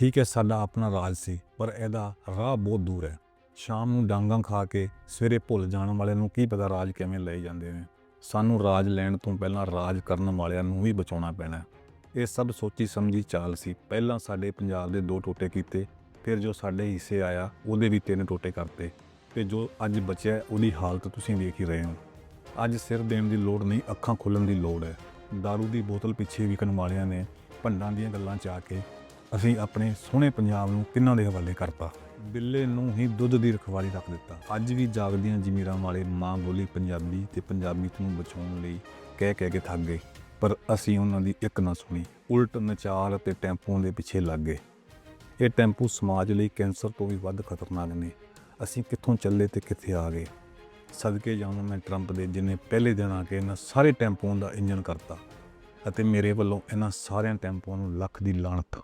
ਠੀਕ ਹੈ, ਸਾਡਾ ਆਪਣਾ ਰਾਜ ਸੀ, ਪਰ ਇਹਦਾ ਰਾਹ ਬਹੁਤ ਦੂਰ ਹੈ। ਸ਼ਾਮ ਨੂੰ ਡਾਂਗਾਂ ਖਾ ਕੇ ਸਵੇਰੇ ਭੁੱਲ ਜਾਣ ਵਾਲਿਆਂ ਨੂੰ ਕੀ ਪਤਾ ਰਾਜ ਕਿਵੇਂ ਲਏ ਜਾਂਦੇ ਨੇ। ਸਾਨੂੰ ਰਾਜ ਲੈਣ ਤੋਂ ਪਹਿਲਾਂ ਰਾਜ ਕਰਨ ਵਾਲਿਆਂ ਨੂੰ ਵੀ ਬਚਾਉਣਾ ਪੈਣਾ ਇਹ ਸਭ ਸੋਚੀ ਸਮਝੀ ਚਾਲ ਸੀ। ਪਹਿਲਾਂ ਸਾਡੇ ਪੰਜਾਬ ਦੇ ਦੋ ਟੋਟੇ ਕੀਤੇ, ਫਿਰ ਜੋ ਸਾਡੇ ਹਿੱਸੇ ਆਇਆ, ਉਹਦੇ ਵੀ ਤਿੰਨ ਟੋਟੇ ਕਰਤੇ ਤੇ ਜੋ ਅੱਜ ਬਚਿਆ, ਉਹਦੀ ਹਾਲਤ ਤੁਸੀਂ ਵੇਖ ਹੀ ਰਹੇ ਹੋ। ਅੱਜ ਸਿਰ ਦੇਣ ਦੀ ਲੋੜ ਨਹੀਂ, ਅੱਖਾਂ ਖੁੱਲਣ ਦੀ ਲੋੜ ਹੈ। दारू ਦੀ ਬੋਤਲ ਪਿੱਛੇ ਵਿਕਣ ਵਾਲਿਆਂ ਨੇ ਭੰਡਾਂ ਦੀਆਂ ਗੱਲਾਂ ਚ ਆ ਕੇ ਅਸੀਂ ਆਪਣੇ ਸੋਹਣੇ ਪੰਜਾਬ ਨੂੰ ਕਿੰਨਾਂ ਦੇ ਹਵਾਲੇ ਕਰਤਾ? ਬਿੱਲੇ ਨੂੰ ਹੀ ਦੁੱਧ ਦੀ ਰਖਵਾਲੀ ਰੱਖ ਦਿੱਤਾ। ਅੱਜ ਵੀ ਜਾਗਦੀਆਂ ਜ਼ਮੀਰਾਂ ਵਾਲੇ ਮਾਂ ਬੋਲੀ ਪੰਜਾਬੀ ਤੇ ਪੰਜਾਬੀਤ ਨੂੰ ਬਚਾਉਣ ਲਈ ਕਹਿ ਕਹਿ ਕੇ ਥੱਕ ਗਏ। ਪਰ ਅਸੀਂ ਉਹਨਾਂ ਦੀ ਇੱਕ ਨਾ ਸੁਣੀ। ਉਲਟ ਨਚਾਰ ਅਤੇ ਟੈਂਪੂਆਂ ਦੇ ਪਿੱਛੇ ਲੱਗ ਗਏ। ਇਹ ਟੈਂਪੂ ਸਮਾਜ ਲਈ ਕੈਂਸਰ ਤੋਂ ਵੀ ਵੱਧ ਖਤਰਨਾਕ ਨੇ। ਅਸੀਂ ਕਿੱਥੋਂ ਚੱਲੇ ਤੇ ਕਿੱਥੇ ਆ ਗਏ? ਸਦਕੇ ਜਾਵਾਂ ਮੈਂ ਟਰੰਪ ਦੇ ਜਿਨੇ ਪਹਿਲੇ ਦਿਨ ਆ ਕੇ ਇਹਨਾਂ ਸਾਰੇ ਟੈਂਪੂਆਂ ਦਾ ਇੰਜਨ ਕਰਤਾ ਅਤੇ ਮੇਰੇ ਵੱਲੋਂ ਇਹਨਾਂ ਸਾਰਿਆਂ ਟੈਂਪੂਆਂ ਨੂੰ ਲੱਖ ਦੀ ਲਾਹਨਤ